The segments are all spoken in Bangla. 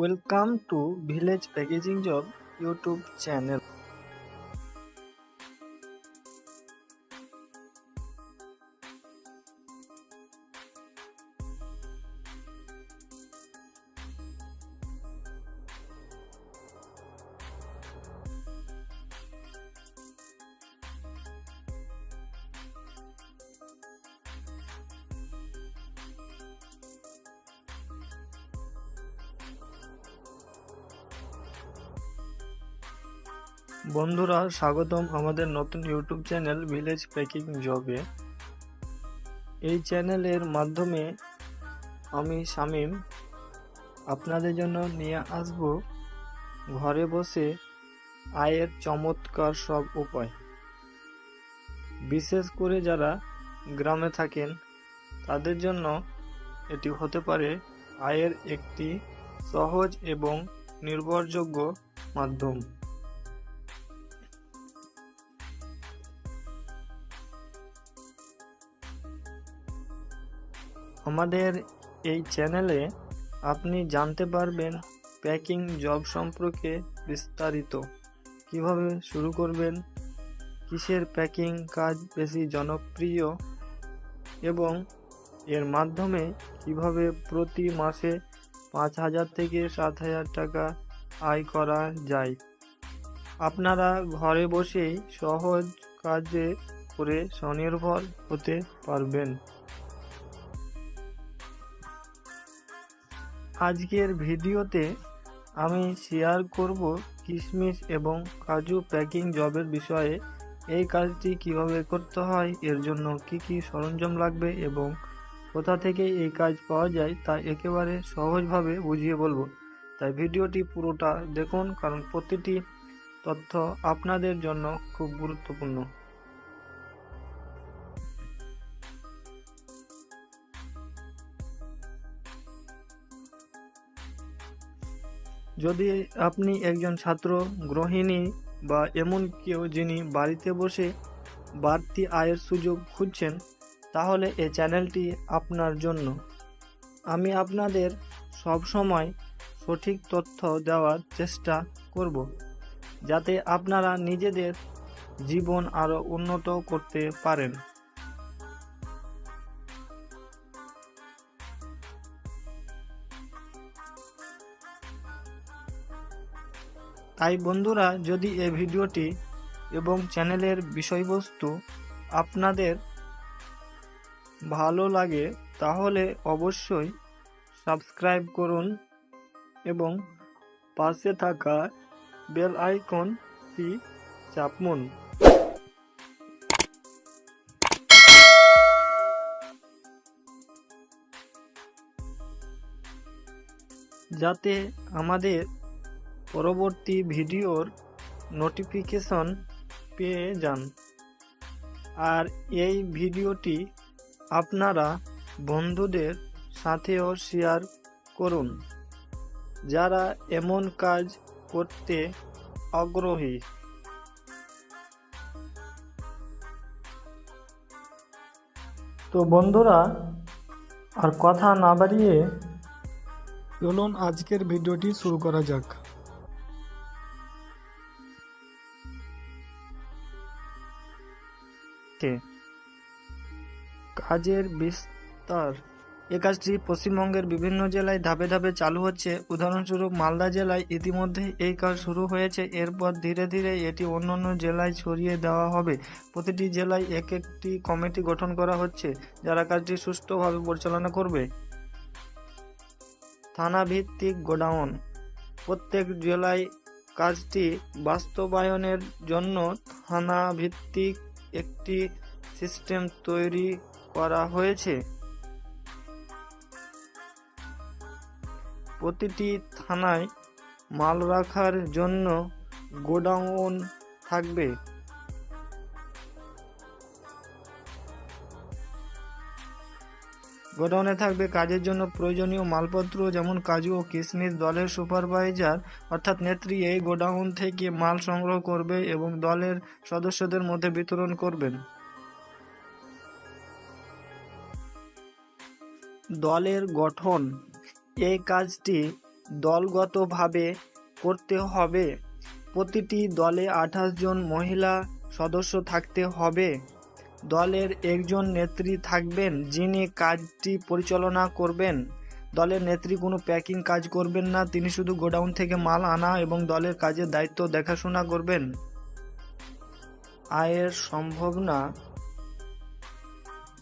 Welcome to Village Packaging Job YouTube channel. বন্ধুরা, স্বাগতম আমাদের নতুন ইউটিউব চ্যানেল ভিলেজ প্যাকিং জবে এই চ্যানেলের মাধ্যমে আমি শামীম আপনাদের জন্য নিয়ে আসব ঘরে বসে আয়ের চমৎকার সব উপায়। বিশেষ করে যারা গ্রামে থাকেন, তাদের জন্য এটি হতে পারে আয়ের একটি সহজ এবং নির্ভরযোগ্য মাধ্যম। আমাদের এই চ্যানেলে আপনি জানতে পারবেন প্যাকিং জব সম্পর্কে বিস্তারিত। কীভাবে শুরু করবেন? কিসের প্যাকিং কাজ বেশি জনপ্রিয়? এবং এর মাধ্যমে কীভাবে প্রতি মাসে পাঁচ হাজার থেকে সাত হাজার টাকা আয় করা যায়? আপনারা ঘরে বসেই সহজ কাজে করে স্বনির্ভর হতে পারবেন। আজকের ভিডিওতে আমি শেয়ার করব কিশমিশ এবং কাজু প্যাকিং জবের বিষয়ে। এই কাজটি কীভাবে করতে হয়, এর জন্য কি কি সরঞ্জাম লাগবে এবং কোথা থেকে এই কাজ পাওয়া যায় তা একেবারে সহজভাবে বুঝিয়ে বলব। তাই ভিডিওটি পুরোটা দেখুন, কারণ প্রতিটি তথ্য আপনাদের জন্য খুব গুরুত্বপূর্ণ। যদি আপনি একজন ছাত্র গ্রহিণী বা এমন কেউ যিনি বাড়িতে বসে বাড়তি আয়ের সুযোগ খুঁজছেন, তাহলে এ চ্যানেলটি আপনার জন্য। আমি আপনাদের সব সময় সঠিক তথ্য দেওয়ার চেষ্টা করব, যাতে আপনারা নিজেদের জীবন আরও উন্নত করতে পারেন। তাই বন্ধুরা, যদি এই ভিডিওটি এবং চ্যানেলের বিষয়বস্তু আপনাদের ভালো লাগে, তাহলে অবশ্যই সাবস্ক্রাইব করুন এবং পাশে থাকা বেল আইকনটি চাপুন। যাতে আমাদের পরবর্তী ভিডিওর নোটিফিকেশন পেয়ে যান। আর এই ভিডিওটি আপনারা বন্ধুদের সাথেও শেয়ার করুন, যারা এমন কাজ করতে আগ্রহী। তো বন্ধুরা, আর কথা না বাড়িয়ে চলুন আজকের ভিডিওটি শুরু করা যাক। কে কাজের বিস্তার। এ কাজটি পশ্চিমবঙ্গের বিভিন্ন জেলায় ধাপে ধাপে চালু হচ্ছে। উদাহরণস্বরূপ, মালদা জেলায় ইতিমধ্যে এই কাজ শুরু হয়েছে। এরপর ধীরে ধীরে এটি অন্যান্য জেলায় ছড়িয়ে দেওয়া হবে। প্রতিটি জেলায় এক একটি কমিটি গঠন করা হচ্ছে, যারা কাজটি সুষ্ঠুভাবে পরিচালনা করবে। থানা ভিত্তিক গোডাউন। প্রত্যেক জেলায় কাজটি বাস্তবায়নের জন্য থানা ভিত্তিক একটি সিস্টেম তৈরি করা হয়েছে। প্রতিটি থানায় মাল রাখার জন্য গোডাউন থাকবে। গোডাউনে থাকবে কাজের জন্য প্রয়োজনীয় মালপত্র, যেমন কাজু ও কিশমিশ, দলের সুপারভাইজার, অর্থাৎ নেত্রী এই গোডাউন থেকে মাল সংগ্রহ করবে এবং দলের সদস্যদের মধ্যে বিতরণ করবেন। দলের গঠন। এই কাজটি দলগতভাবে করতে হবে। প্রতিটি দলে আঠাশ জন মহিলা সদস্য থাকতে হবে। দলের একজন নেত্রী থাকবেন যিনি কাজটি পরিচালনা করবেন। দলের নেত্রী কোনো প্যাকিং কাজ করবেন না, তিনি শুধু গোডাউন থেকে মাল আনা এবং দলের কাজের দায়িত্ব দেখাশোনা করবেন। আয়ের সম্ভাবনা,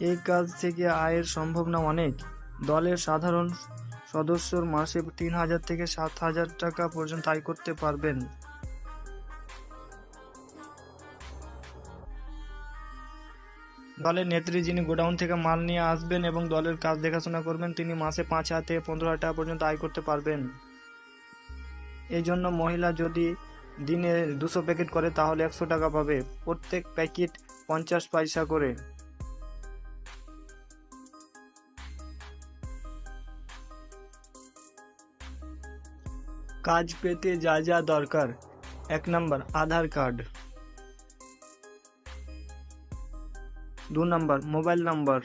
এই কাজ থেকে আয়ের সম্ভাবনা অনেক। দলের সাধারণ সদস্যর মাসে তিন হাজার থেকে সাত হাজার টাকা পর্যন্ত আয় করতে পারবেন। দলের নেত্রী যিনি গোডাউন থেকে মাল নিয়ে আসবেন এবং দলের কাজ দেখাশোনা করবেন, তিনি মাসে পাঁচ হাজার থেকে পনেরো হাজার টাকা পর্যন্ত আয় করতে পারবেন। এই জন্য মহিলা যদি দিনে দুশো প্যাকেট করে, তাহলে একশো টাকা পাবে। প্রত্যেক প্যাকেট পঞ্চাশ পয়সা করে। কাজ পেতে যা যা দরকার। এক নম্বর, আধার কার্ড। দু নম্বর, মোবাইল নাম্বার।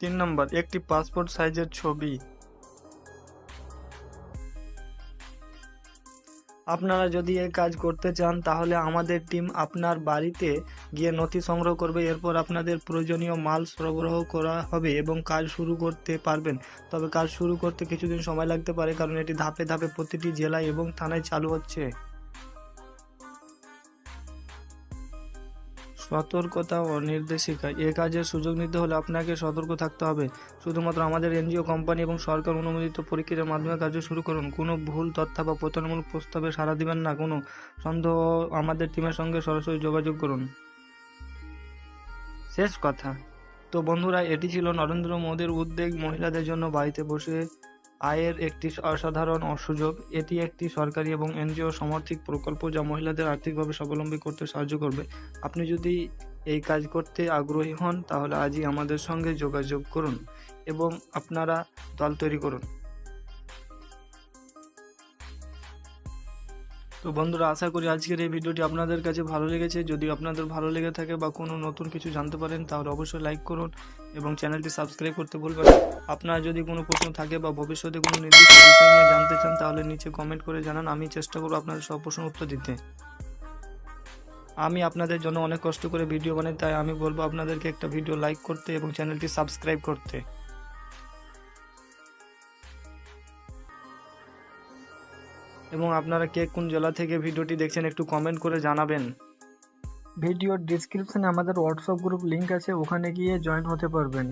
তিন নম্বর, একটি পাসপোর্ট সাইজের ছবি। আপনারা যদি এই কাজ করতে চান, তাহলে আমাদের টিম আপনার বাড়িতে গিয়ে নথি সংগ্রহ করবে। এরপর আপনাদের প্রয়োজনীয় মাল সরবরাহ করা হবে এবং কাজ শুরু করতে পারবেন। তবে কাজ শুরু করতে কিছুদিন সময় লাগতে পারে, কারণ এটি ধাপে ধাপে প্রতিটি জেলায় এবং থানায় চালু হচ্ছে। সতর্কতা ও নির্দেশিকা। এ কাজের সুযোগ নিতে হলে আপনাকে সতর্ক থাকতে হবে। শুধুমাত্র আমাদের এনজিও কোম্পানি এবং সরকার অনুমোদিত পরীক্ষার মাধ্যমে কার্য শুরু করুন। কোনো ভুল, তথ্য বা প্রতারণামূলক প্রস্তাবে সাড়া দিবেন না। কোনো সন্দেহ আমাদের টিমের সঙ্গে সরাসরি যোগাযোগ করুন। শেষ কথা। তো বন্ধুরা, এটি ছিল নরেন্দ্র মোদীর উদ্যোগ মহিলাদের জন্য বাড়িতে বসে আয়ের একটি অসাধারণ সুযোগ। এটি একটি সরকারি এবং এনজিও সমর্থিত প্রকল্প যা মহিলাদের আর্থিকভাবে স্বাবলম্বী করতে সাহায্য করবে। আপনি যদি এই কাজ করতে আগ্রহী হন, তাহলে আজই আমাদের সঙ্গে যোগাযোগ করুন এবং আপনারা দল তৈরি করুন। তো বন্ধুরা, আশা করি আজকের এই ভিডিওটি আপনাদের কাছে ভালো লেগেছে। যদি আপনাদের ভালো লেগে থাকে বা কোনো নতুন কিছু জানতে পারেন, তাহলে অবশ্যই লাইক করুন এবং চ্যানেলটি সাবস্ক্রাইব করতে ভুলবেন আপনার যদি কোনো প্রশ্ন থাকে বা ভবিষ্যতে কোনো নির্দিষ্ট বিষয় নিয়ে জানতে চান, তাহলে নিচে কমেন্ট করে জানান। আমি চেষ্টা করব আপনাদের সব প্রশ্ন উত্তর দিতে। আমি আপনাদের জন্য অনেক কষ্ট করে ভিডিও বানাই, তাই আমি বলব আপনাদেরকে একটা ভিডিও লাইক করতে এবং চ্যানেলটি সাবস্ক্রাইব করতে। এবং আপনারা কে কোন জেলা থেকে ভিডিওটি দেখছেন একটু কমেন্ট করে জানাবেন। ভিডিওর ডিসক্রিপশনে আমাদের হোয়াটসঅ্যাপ গ্রুপ লিঙ্ক আছে, ওখানে গিয়ে জয়েন হতে পারবেন।